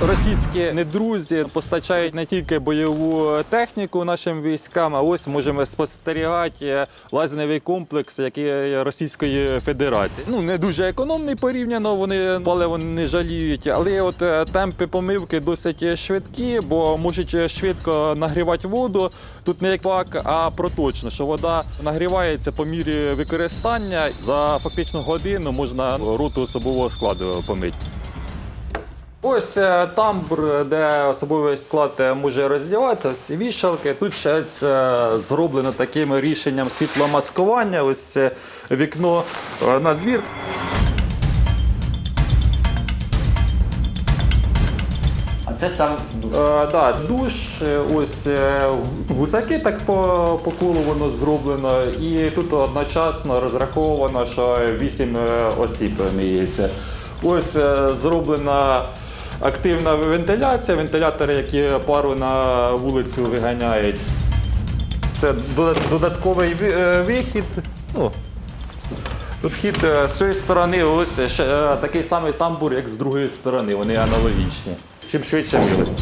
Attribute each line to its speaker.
Speaker 1: Російські недрузі постачають не тільки бойову техніку нашим військам, а ось можемо спостерігати лазерний комплекс, який Російської Федерації. Ну не дуже економний порівняно, вони паливо не жаліють, але от е, темпи помивки досить швидкі, бо можуть швидко нагрівати воду. Тут не як пак, а проточно, що вода нагрівається по мірі використання. За фактично годину можна роту особового складу помити. Ось е, тамбур, де особовий склад е, може роздіватися, ось вішалки. Тут щось е, зроблено таким рішенням світломаскування. Ось е, вікно е, на двір.
Speaker 2: А це сам душ.
Speaker 1: Е, да, душ, е, ось е, гусаки так по, по колу воно зроблено, і тут одночасно розраховано, що 8 осіб миється. Ось е, зроблена активна вентиляція, вентилятори, які пару на вулицю виганяють. Це додатковий е, вихід. Ну, вхід е, з цієї сторони, ось ще е, такий самий тамбур, як з другої сторони. Вони аналогічні. Чим швидше милость.